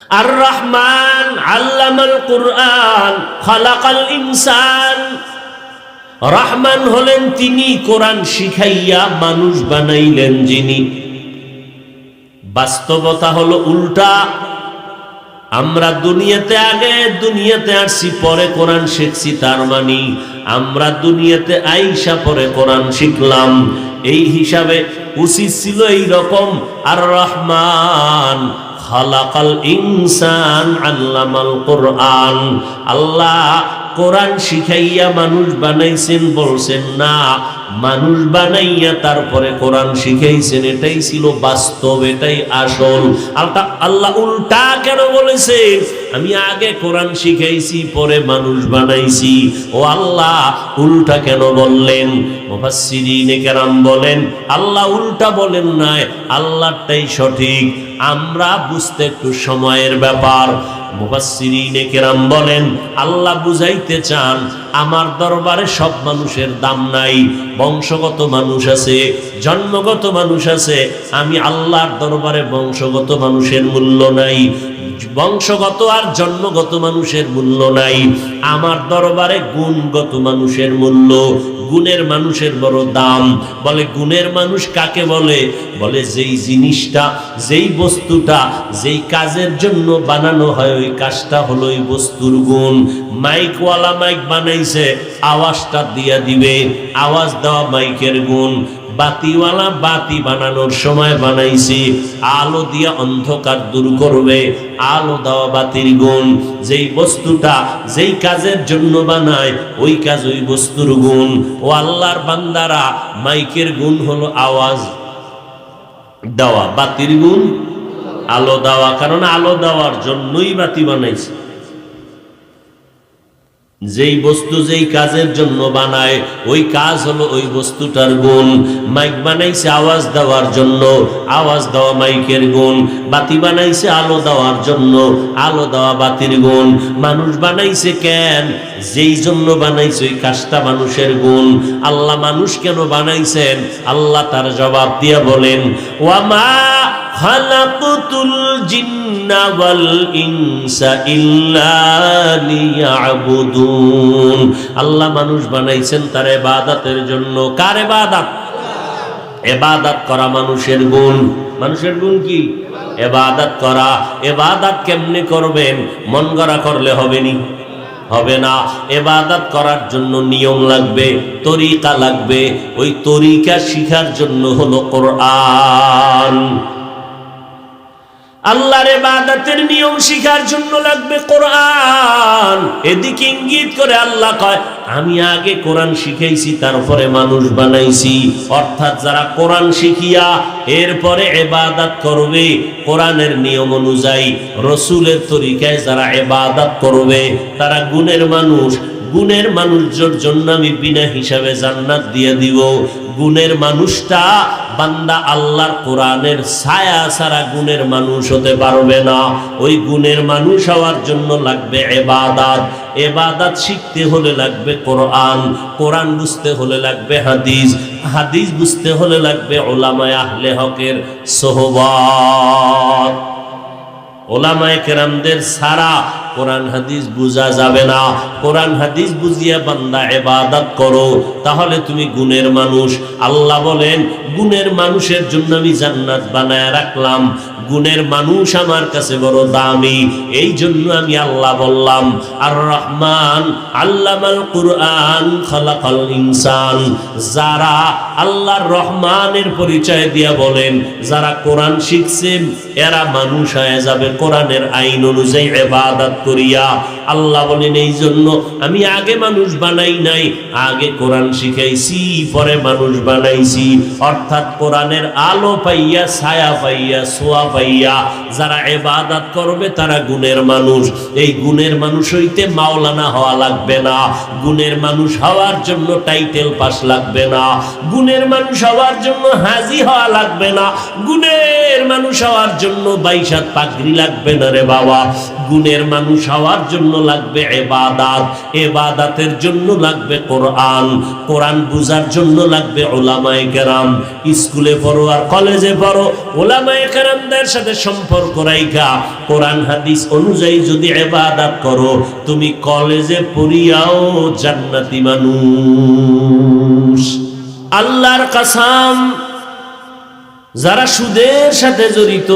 আর রহমান আল্লামাল কুরআন, খালাকাল ইনসান। রহমান হলেন তিনি কোরআন শিখাইয়া মানুষ বানাইলেন যিনি। বাস্তবতা হলো উল্টা। আমরা দুনিয়াতে আগে, দুনিয়াতে আসছি, পরে কোরআন শিখছি, তার মানে আমরা দুনিয়াতে আইসা পরে কোরআন শিখলাম। এই হিসাবে উচিত ছিল এই রকম আর রহমান খালাকাল ইনসান আল্লামাল কোরআন। আল্লাহ কোরআন শিখাইয়া মানুষ বানাইছেন বলছেন না মানুষ বানাইয়া তারপরে কোরআন শিখাইছেন, এটাই ছিল বাস্তব, এটাই আসল। আল্লাহ উল্টা কেন বলেছেন আমি আগে কোরআন শিখাইছি, পরে মানুষ বানাইছি। ও আল্লাহ, উল্টা কেন বললেন? কেরাম বলেন, আল্লাহ উল্টা বলেন নাই, আল্লাহটাই সঠিক। আমরা বুঝতে একটু সময়ের ব্যাপার। মুফাসসিরিনে কেরাম বলেন, আল্লাহ বুঝাইতে চান আমার দরবারে সব মানুষের দাম নাই, বংশগত মানুষ আছে, জন্মগত মানুষ আছে, আমি আল্লাহর দরবারে বংশগত মানুষের মূল্য নাই, বংশগত আর জন্মগত মানুষের মূল্য নাই, আমার দরবারে গুণগত মানুষের মূল্য গুণের মানুষের বড় দাম। বলে, গুণের মানুষ কাকে বলে? বলে, যেই জিনিসটা, যেই বস্তুটা, যেই কাজের জন্য বানানো হয়, ওই কাজটা হলো ওই বস্তুর গুণ। মাইকওয়ালা মাইক বানাইছে, আওয়াজটা দিয়া দিবে, আওয়াজ দেওয়া মাইকের গুণ। বাতিওয়ালা বাতি বানানোর সময় বানাইছি। আলো দিয়ে অন্ধকার দূর করবে। আলো দেওয়া বাতির গুণ। যেই বস্তুটা যেই কাজের জন্য বানায়, ওই কাজ ওই বস্তুর গুণ। ও আল্লাহর বান্দারা, মাইকের গুণ হলো আওয়াজ দেওয়া। বাতির গুণ আলো দেওয়া। কারণ আলো দেওয়ার জন্যই বাতি বানাইছে। যেই বস্তু যেই কাজের জন্য বানায়, ওই কাজ হলো ওই বস্তুটার গুণ। মাইক বানাইছে আওয়াজ দেওয়ার জন্য, আওয়াজ দেওয়া মাইকের গুণ। বাতি বানাইছে আলো দেওয়ার জন্য, আলো দেওয়া বাতির গুণ। মানুষ বানাইছে কেন? যেই জন্য বানাইছে ওই কাজটা মানুষের গুণ। আল্লাহ মানুষ কেন বানাইছেন? আল্লাহ তার জবাব দিয়া বলেন ওয়ামা খালাকুতুল জিন্না ওয়াল ইনসা ইল্লা লিয়াবুদুন। আল্লাহ মানুষ বানাইছেন তার ইবাদতের জন্য। কার ইবাদত ইবাদত করা মানুষের গুণ। মানুষের গুণ কি? ইবাদত করা। ইবাদত কেমনে করবেন? মন গড়া করলে হবে নি? হবে না। এবাদত করার জন্য নিয়ম লাগবে, তরিকা লাগবে। ওই তরিকা শিখার জন্য হলো কোরআন। আল্লাহর ইবাদতের নিয়ম শিখার জন্য লাগবে কোরআন। এদিকে ইঙ্গিত করে আল্লাহ কয়, আমি আগে কোরআন শিখাইছি, তারপরে মানুষ বানাইছি। অর্থাৎ যারা কোরআন শিখিয়া এরপরে এবাদাত করবে, কোরআনের নিয়ম অনুযায়ী রসুলের তরিকায় যারা এবাদাত করবে, তারা গুণের মানুষ। গুণের মানুষের জন্য আমি বিনা হিসাবে জান্নাত দিয়ে দিব। গুণের মানুষটা, বান্দা আল্লাহর কোরআনের ছায়া ছাড়া গুণের মানুষ হতে পারবে না। ওই গুণের মানুষ হওয়ার জন্য লাগবে এবাদাত। এবাদাত শিখতে হলে লাগবে কোরআন কোরআন বুঝতে হলে লাগবে হাদিস হাদিস বুঝতে হলে লাগবে ওলামায় আহলে হকের সোহবাত। ওলামায় কেরামদের সারা কোরআন হাদিস বুঝা যাবে না। কোরআন হাদিস বুঝিয়া বান্দা এবাদত করো, তাহলে তুমি গুণের মানুষ। আল্লাহ বলেন, গুণের মানুষের জন্য আমি জান্নাত বানায় রাখলাম। গুণের মানুষ আমার কাছে বড় দামি, এই জন্য আমি আল্লাহ বললাম আর রহমান আল্লামাল কুরআন খালাকাল ইনসান। যারা আল্লাহর রহমানের পরিচয় দিয়া বলেন, যারা কোরআন শিখছে এরা মানুষ হয়ে যাবে কোরআনের আইন অনুযায়ী এবাদত করিয়া। আল্লাহ বলেন এই জন্য আমি আগে মানুষ বানাই নাই, আগে কোরআন শিখাইছি, পরে মানুষ বানাইছি। অর্থাৎ কোরআনের আলো পাইয়া, ছায়া পাইয়া সোয়া পাইয়া যারা এবাদাত করবে তারা গুণের মানুষ। এই গুণের মানুষ হইতে মাওলানা হওয়া লাগবে না। গুণের মানুষ হওয়ার জন্য টাইটেল পাস লাগবে না। গুণের মানুষ হওয়ার জন্য হাজি হওয়া লাগবে না। গুণের গুণের মানুষ হওয়ার জন্য বাইশাত পাগড়ি লাগবে না রে বাবা। গুণের মানুষ হওয়ার জন্য লাগবে এবাদাত। এবাদাতের জন্য লাগবে কোরআন। কোরআন বুঝার জন্য লাগবে ওলামায়ে কেরাম। স্কুলে পড়ো আর কলেজে পড়ো, ওলামায়ে কেরামদের সাথে সম্পর্ক রাইখা। কোরআন, হাদিস অনুযায়ী যদি এবাদাত করো, তুমি কলেজে পড়িয়াও জান্নাতি মানুষ। আল্লাহর কাসাম যারা সুদের সাথে জড়িত,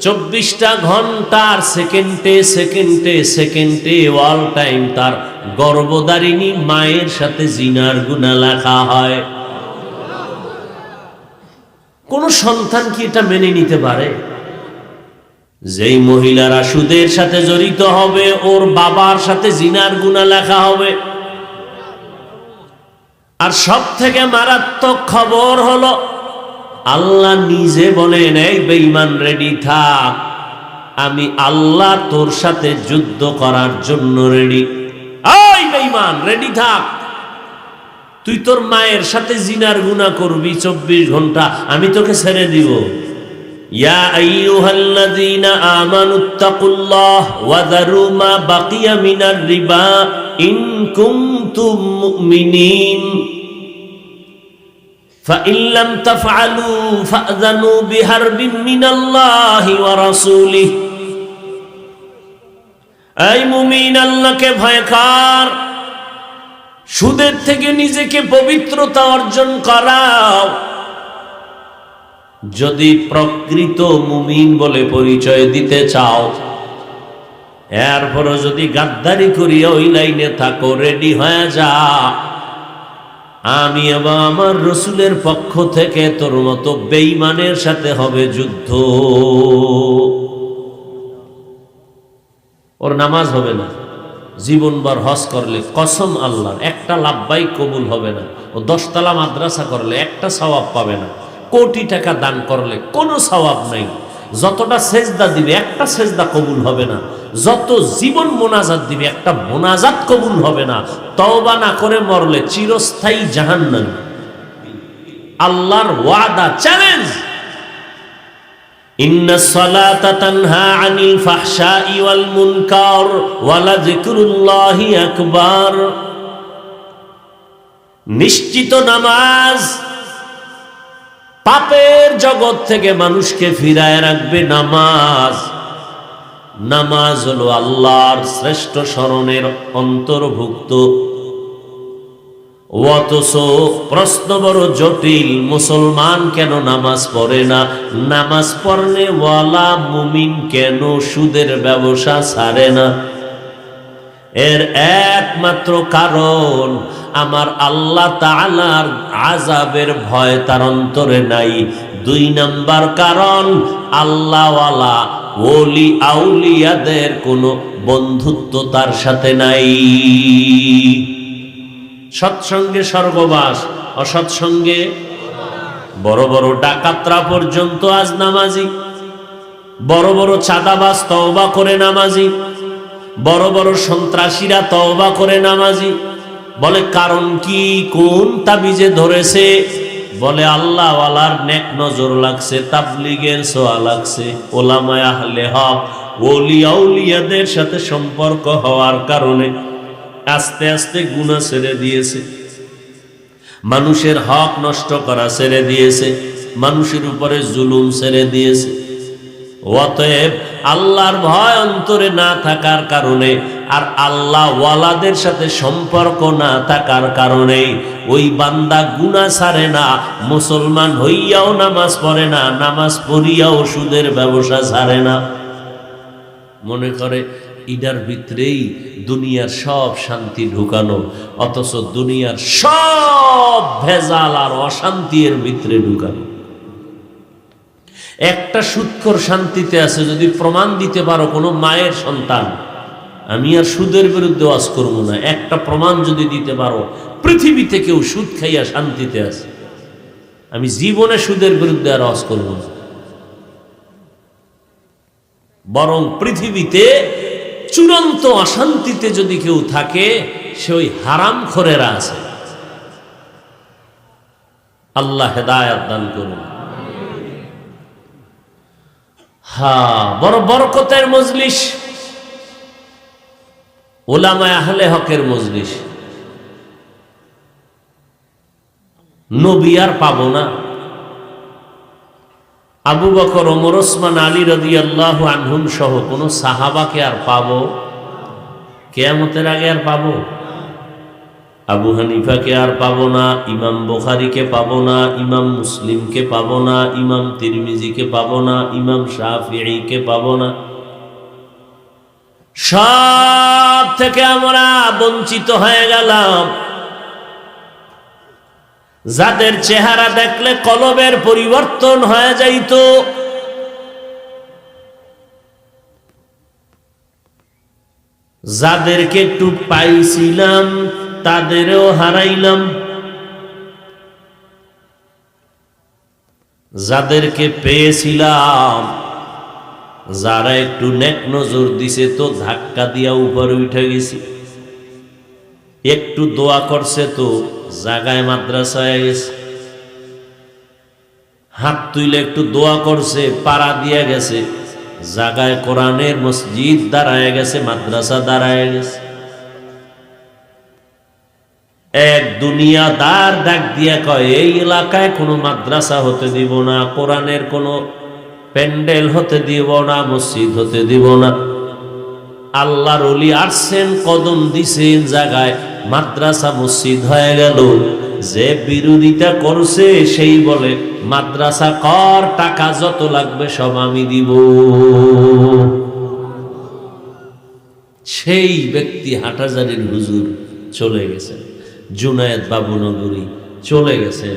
চব্বিশটা ঘণ্টার সেকেন্ডে সেকেন্ডে সেকেন্ডে অল টাইম তার গর্ভদারিণী মায়ের সাথে জিনার গুণা লেখা হয়। কোন সন্তান কি এটা মেনে নিতে পারে? যেই মহিলারা সুদের সাথে জড়িত হবে, ওর বাবার সাথে জিনার গুণা লেখা হবে। আর সব থেকে মারাত্মক খবর হলো আল্লাহ নিজে বলেন, এই বেঈমান রেডি থাক। আমি আল্লাহ তোর সাথে যুদ্ধ করার জন্য রেডি ওই বেঈমান রেডি থাক। তুই তোর মায়ের সাথে জিনার গুনাহ করবি চব্বিশ ঘণ্টা, আমি তোকে ছেড়ে দিব। ইয়া فإن لم تفعلوا فأذنوا بحرب من الله ورسوله এই মুমিন আল্লাহকে ভয় কর সুদের থেকে নিজেকে পবিত্রতা অর্জন করাও যদি প্রকৃত মুমিন বলে পরিচয় দিতে চাও এরপরও যদি গাদ্দারি করিয়া ওই লাইনে থাকো রেডি হয়ে যা আমি এবং আমার রসুলের পক্ষ থেকে তোর মতো বেইমানের সাথে হবে যুদ্ধ। ওর নামাজ হবে না। জীবনবার হজ করলে কসম আল্লাহর, একটা লাভবাই কবুল হবে না। ও দশতলা মাদ্রাসা করলে একটা সওয়াব পাবে না। কোটি টাকা দান করলে কোনো সওয়াব নাই। যতটা সেজদা দিবে, একটা সেজদা কবুল হবে না। যত জীবন মোনাজাত দিবে একটা মোনাজাত কবুল হবে না তওবা না করে মরলে চিরস্থায়ী জাহান্নাম আল্লাহর ওয়াদা চ্যালেঞ্জ إن الصلاة تنهى عن الفحشاء والمنكر ولذكر الله أكبر নিশ্চিত নামাজ পাপের জগৎ থেকে মানুষকে ফিরায় রাখবে নামাজ নামাজ হলো আল্লাহর শ্রেষ্ঠ স্মরণের অন্তর্ভুক্ত। অথচ প্রশ্ন বড় জটিল, মুসলমান কেন নামাজ পড়ে না? নামাজ পড়লে ওয়ালা মুমিন কেন সুদের ব্যবসা ছাড়ে না? এর একমাত্র কারণ, আমার আল্লাহ তাআলার আজাবের ভয় তার অন্তরে নাই। দুই নাম্বার কারণ, আল্লাহওয়ালা ওলি আউলিয়াদের কোনো বন্ধুত্ব তার সাথে নাই। সৎসঙ্গে স্বর্গবাস, অসৎসঙ্গে বড় বড় ডাকাতরা পর্যন্ত আজ নামাজি। বড় বড় চাঁদাবাজ তওবা করে নামাজি। বড় বড় সন্ত্রাসীরা তওবা করে নামাজি। বলে, কারণ কি? কোন তাবিজে ধরেছে? বলে আল্লাহ ওয়ালার নেক নজর লাগছে, তাবলিগের সোয়া লাগছে। ওলামায় আহলে হক ওলিয়া উলিয়াদের সাথে সম্পর্ক হওয়ার কারণে আস্তে আস্তে গুণা ছেড়ে দিয়েছে। মানুষের হক নষ্ট করা ছেড়ে দিয়েছে, মানুষের উপরে জুলুম ছেড়ে দিয়েছে। অতএব আল্লাহর ভয় অন্তরে না থাকার কারণে আর আল্লাহ ওয়ালাদের সাথে সম্পর্ক না থাকার কারণে ওই বান্দা গুণা ছাড়ে না, মুসলমান হইয়াও নামাজ পড়ে না, নামাজ পড়িয়াও সুদের ব্যবসা ছাড়ে না। মনে করে ইডার ভিতরেই দুনিয়ার সব শান্তি ঢুকানো, অথচ দুনিয়ার সব ভেজাল আর অশান্তি এর ভিতরে ঢুকানো। একটা সুৎকর শান্তিতে আছে, যদি প্রমাণ দিতে পারো কোনো মায়ের সন্তান। আমি আর সুদের বিরুদ্ধে ওয়াজ করব না। একটা প্রমাণ যদি দিতে পারো, পৃথিবীতে কেউ সুদ খাইয়া শান্তিতে আছে। আমি জীবনে সুদের বিরুদ্ধে আর ওয়াজ করব না। বরং পৃথিবীতে চূড়ান্ত অশান্তিতে যদি কেউ থাকে, সে ওই হারাম খোরেরা আছে। আল্লাহ হেদায়াত দান করুন। হা বড় বরকতের মজলিস। ওলামায় আহলে হকের মজলিস। নবী আর পাবো না। আবু বকর, ওমর, ওসমান, আলী রদি আল্লাহ আনহুম সহ কোনো সাহাবাকে আর পাবো, কেয়ামতের আগে আর পাব? আবু হানিফাকে আর পাব না, ইমাম বোখারিকে পাব না, ইমাম মুসলিমকে পাব না, ইমাম তিরমিজিকে পাব না, ইমাম শাফিকে পাব না। সব থেকে আমরা বঞ্চিত হয়ে গেলাম। যাদের চেহারা দেখলে কলবের পরিবর্তন হয়ে যাইত। যাদেরকে একটু পাইছিলাম, তাদেরও হারাইলাম। যাদেরকে পেয়েছিলাম যারা একটু নেক নজর দিছে তো ধাক্কা দিয়া উপরে উঠে গেছি। একটু দোয়া করছে তো জাগায় মাদ্রাসায় গেছে। হাত তুইলে একটু দোয়া করছে, পাড়া দিয়া গেছে। জাগায় কোরআনের মসজিদ দাঁড়ায় গেছে, মাদ্রাসা দাঁড়ায় গেছে। এক দুনিয়া দার ডাক দিয়া কয়, এই এলাকায় কোনো মাদ্রাসা হতে দিব না, কোরআনের কোনো প্যান্ডেল হতে দিব না, মসজিদ হতে দিব না। আল্লাহর অলি আসছেন কদম দিছেন জায়গায়, মাদ্রাসা মসজিদ হয়ে গেল। যে বিরোধিতা করছে সেই বলে, মাদ্রাসা কর, টাকা যত লাগবে সব আমি দিব। সেই ব্যক্তি হাটাজারির হুজুর চলে গেছেন জুনায়েদ বাবুনগরী চলে গেছেন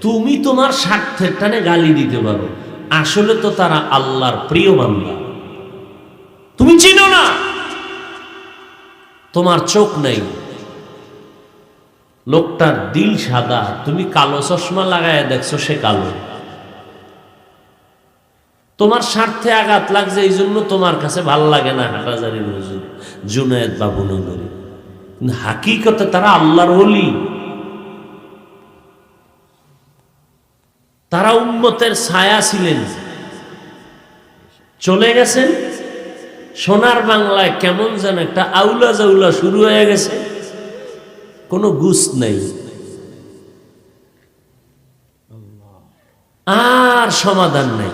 তুমি তোমার স্বার্থের টানে গালি দিতে পারো। আসলে তো তারা আল্লাহর প্রিয় বান্দা। তুমি চিনো না? তোমার চোখ নেই। লোকটার দিল সাদা। তুমি কালো চশমা লাগায় দেখছ সে কালো। তোমার স্বার্থে আঘাত লাগছে এই জন্য তোমার কাছে ভালো লাগে না হাটাজারি হুজুর, জুনায়েদ বাবু নগরী হাকিকতে তারা আল্লাহর হলি তারা উন্মতের ছায়া ছিলেন। চলে গেছেন। সোনার বাংলায় কেমন যেন একটা আউলা জাউলা শুরু হয়ে গেছে। কোনো গুস নেই। আর সমাধান নেই।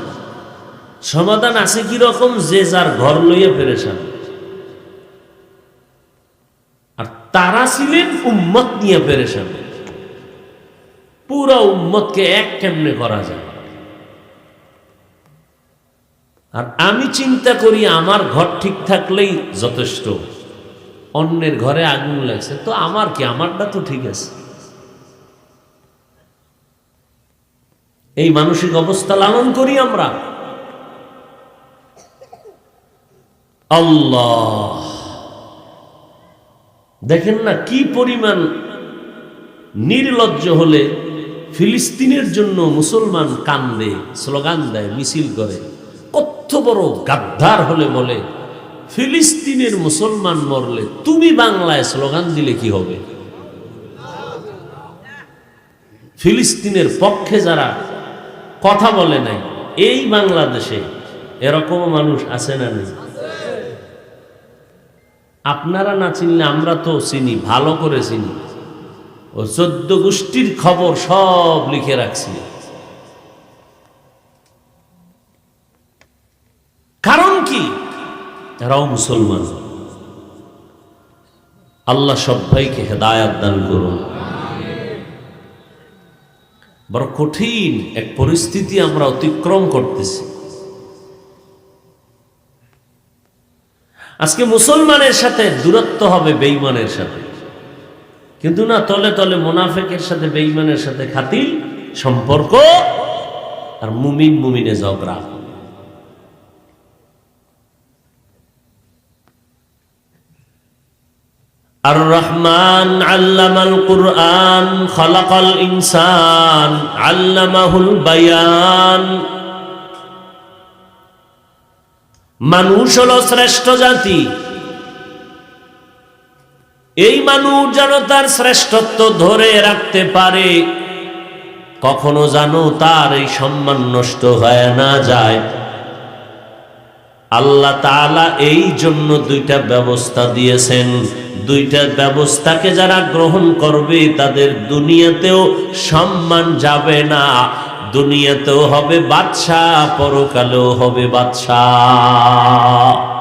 সমাধান আছে কি রকম যে যার ঘর লইয়া পেরেছেন আর তারা ছিলেন উম্মত নিয়ে পেরেছেন পুরো উম্মতকে এক কেমনে করা যায়? আর আমি চিন্তা করি আমার ঘর ঠিক থাকলেই যথেষ্ট। অন্যের ঘরে আগুন লাগছে, তো আমার কি? আমারটা তো ঠিক আছে। এই মানসিক অবস্থা লালন করি আমরা। আল্লাহ! দেখেন না কি পরিমাণ নির্লজ্জ হলে ফিলিস্তিনের জন্য মুসলমান কান্দে, স্লোগান দেয়, মিছিল করে। কত বড় গাদ্দার হলে বলে, ফিলিস্তিনের মুসলমান মরলে তুমি বাংলায় স্লোগান দিলে কি হবে? ফিলিস্তিনের পক্ষে যারা কথা বলে নাই, এই বাংলাদেশে এরকম মানুষ আছে না নেই? আপনারা না চিনলে আমরা তো চিনি, ভালো করে চিনি। ও চোদ্দ গোষ্ঠীর খবর সব লিখে রাখছি। কারণ কি? এরাও মুসলমান। আল্লাহ সবাইকে হেদায়াত দান করুন। বড় কঠিন এক পরিস্থিতি আমরা অতিক্রম করতেছি। আজকে মুসলমানের সাথে দূরত্ব হবে বেইমানের সাথে। কিন্তু না, তলে তলে মোনাফেকের সাথে বেইমানের সাথে খাতিল সম্পর্ক আর মুমিন মুমিনে ঝগড়া। আর রহমান আল্লামাল কুরআন, খলাকাল ইনসান, আল্লামাহুল বায়ান। মানুষ হলো শ্রেষ্ঠ জাতি। এই মানুষ যেন তার শ্রেষ্ঠত্ব ধরে রাখতে পারে, কখনো জানো তার এই সম্মান নষ্ট হয়ে না যায়। আল্লাহ তাআলা এই জন্য দুইটা ব্যবস্থা দিয়েছেন। দুইটা ব্যবস্থাকে যারা গ্রহণ করবে, তাদের দুনিয়াতেও সম্মান যাবে না। দুনিয়াতেও হবে বাদশাহ, পরকালেও হবে বাদশাহ।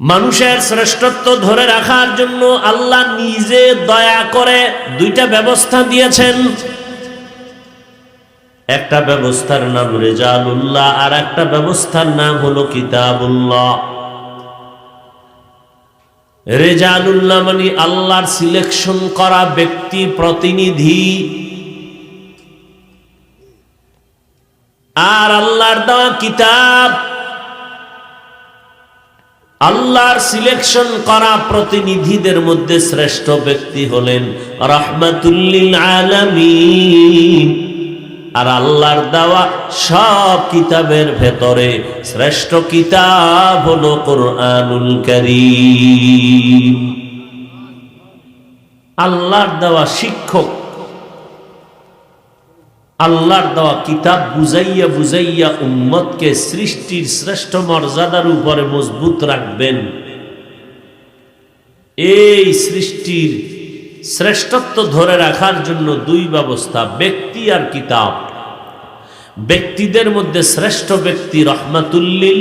মানুষের শ্রেষ্ঠত্ব ধরে রাখার জন্য আল্লাহ নিজে দয়া করে দুইটা ব্যবস্থা দিয়েছেন। একটা ব্যবস্থার নাম রেজালুল্লাহ, আর একটা ব্যবস্থার নাম হলো কিতাবুল্লাহ। রেজালুল্লাহ মানে আল্লাহর সিলেকশন করা ব্যক্তি প্রতিনিধি। আর আল্লাহর দেওয়া কিতাব আল্লাহর সিলেকশন করা প্রতিনিধিদের মধ্যে শ্রেষ্ঠ ব্যক্তি হলেন রহমাতুল্লিল আলামিন। আর আল্লাহর দেওয়া সব কিতাবের ভেতরে শ্রেষ্ঠ কিতাব হলো কোরআনুল করিম। আল্লাহর দেওয়া শিক্ষক আল্লাহর দেওয়া কিতাব বুঝাইয়া বুঝাইয়া উম্মতকে সৃষ্টির শ্রেষ্ঠ মর্যাদার উপরে মজবুত রাখবেন। এই সৃষ্টির শ্রেষ্ঠত্ব ধরে রাখার জন্য দুই ব্যবস্থা, ব্যক্তি আর কিতাব। ব্যক্তিদের মধ্যে শ্রেষ্ঠ ব্যক্তি রহমাতুল্লিল,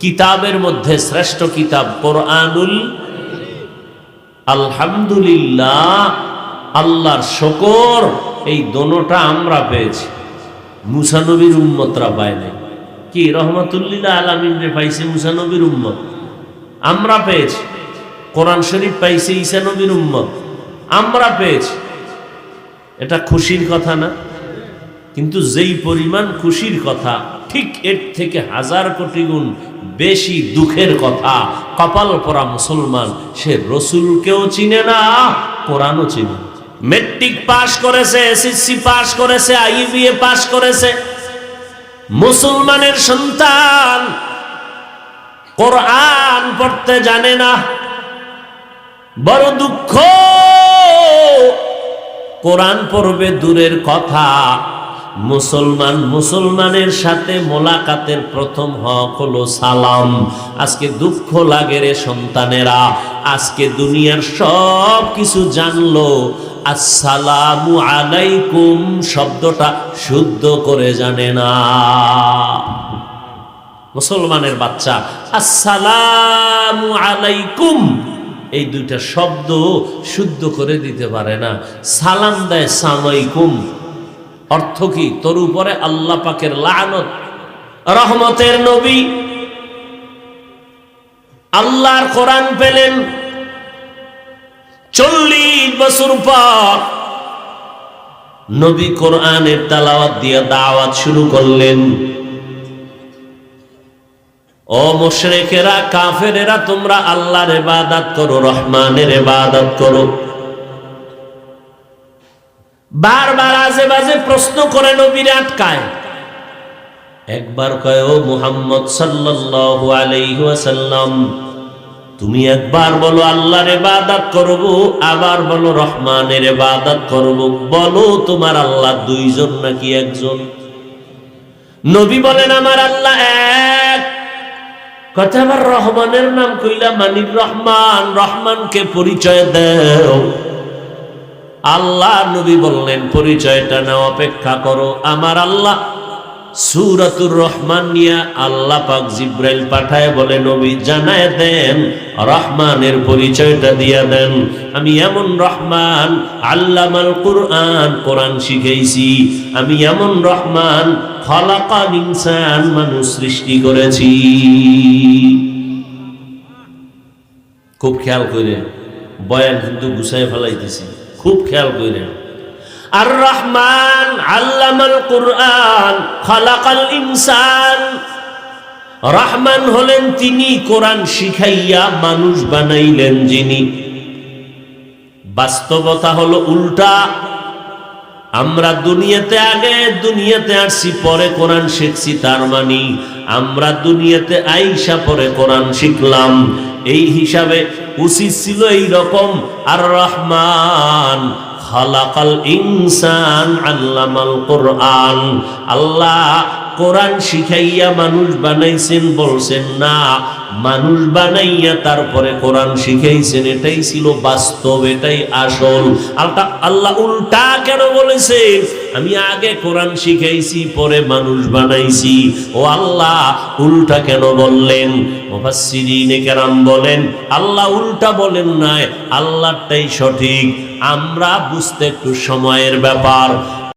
কিতাবের মধ্যে শ্রেষ্ঠ কিতাব কোরআনুল। আলহামদুলিল্লাহ, আল্লাহর শকর এই দোনোটা আমরা পেয়েছি। মুসানবীর উম্মতরা পায় নাই। কি রহমতুল্লিল্লাহ আলামিন রে পাইছে মুসানবীর উম্মত? আমরা পেয়েছি। কোরআন শরীফ পাইছে ঈসানবীর উম্মত। আমরা পেয়েছি। এটা খুশির কথা না? কিন্তু যেই পরিমাণ খুশির কথা, ঠিক এর থেকে হাজার কোটি গুণ বেশি দুঃখের কথা কপাল পরা মুসলমান, সে রসুলকেও চিনে না, কোরআনও চিনে না। মেট্রিক পাশ করেছে এসএসসি পাশ করেছে আইবিএ পাশ করেছে। মুসলমানের সন্তান কোরআন পড়তে জানে না। বড় দুঃখ। কোরআন পড়বে দূরের কথা। মুসলমান মুসলমানের সাথে মোলাকাতের প্রথম হক হলো সালাম। আজকে দুঃখ লাগে রে সন্তানেরা। আজকে দুনিয়ার সব কিছু জানলো। আসসালামু আলাইকুম শব্দটা শুদ্ধ করে জানে না। মুসলমানের বাচ্চা, আসসালামু আলাইকুম, এই দুইটা শব্দ শুদ্ধ করে দিতে পারে না। সালাম দেয় সামাইকুম অর্থ কি? তোর উপরে আল্লাহ পাকের লানত, রহমতের নবী। আল্লাহর কোরআন পেলেন চল্লিশ বছর পর নবী কোরআনের তালাওয়াত দিয়ে দাওয়াত শুরু করলেন। ও মুশরিকেরা, কাফেরেরা, তোমরা আল্লাহর ইবাদত করো, রহমানের ইবাদত করো। বারবার আজে বাজে প্রশ্ন করে নবীর আটকায়। একবার কয়, ও মুহাম্মদ সাল্লাল্লাহু আলাইহি ওয়াসাল্লাম তুমি একবার বলো, আল্লাহর ইবাদত করব, আবার বলো, রহমানের ইবাদত করব। বলো, তোমার আল্লাহ দুইজন নাকি একজন? নবী বলেন, আমার আল্লাহ এক। কথা আবার রহমানের নাম কইলা মানির রহমান, রহমানকে পরিচয় দেও। আল্লাহ নবী বললেন, পরিচয়টা না অপেক্ষা করো। আমার আল্লাহ সুরাতুর রহমান নিয়া আল্লাহ পাক জিব্রাইল পাঠায় বলে, নবী, জানায় দেন, রহমানের পরিচয়টা দিয়া দেন। আমি এমন রহমান, আল্লামাল কোরআন কোরআন শিখেছি আমি এমন রহমান, খলাকাল ইনসান মানুষ সৃষ্টি করেছি। খুব খেয়াল করে বয়ান কিন্তু গুছাই ফেলাইতেছি। খুব খেয়াল করে আর রহমান আল্লামাল খালাকাল ইনসান। রহমান হলেন তিনি কোরআন শিখাইয়া মানুষ বানাইলেন যিনি। বাস্তবতা হলো উল্টা। আমরা দুনিয়াতে আগে, দুনিয়াতে আসছি, পরে কোরআন শিখছি, তার মানে আমরা দুনিয়াতে আইসা পরে কোরআন শিখলাম। এই হিসাবে উচিত ছিল এই রকম আর রহমান খালাকাল ইনসান আল্লামাল কোরআন। আল্লাহ কোরআন শিখাইয়া মানুষ বানাইছেন, বলছেন, না, মানুষ বানাইয়া তারপরে কোরআন শিখাইছেন, এটাই ছিল বাস্তব, এটাই আসল। আল্লাহ উল্টা কেন বলেছে? আমি আগে কোরআন শিখাইছি, পরে মানুষ বানাইছি। ও আল্লাহ, উল্টা কেন বললেন? মুফাসসিরিনে কেরাম বলেন, আল্লাহ উল্টা বলেন নাই আল্লাহটাই সঠিক। আমরা বুঝতে একটু সময়ের ব্যাপার।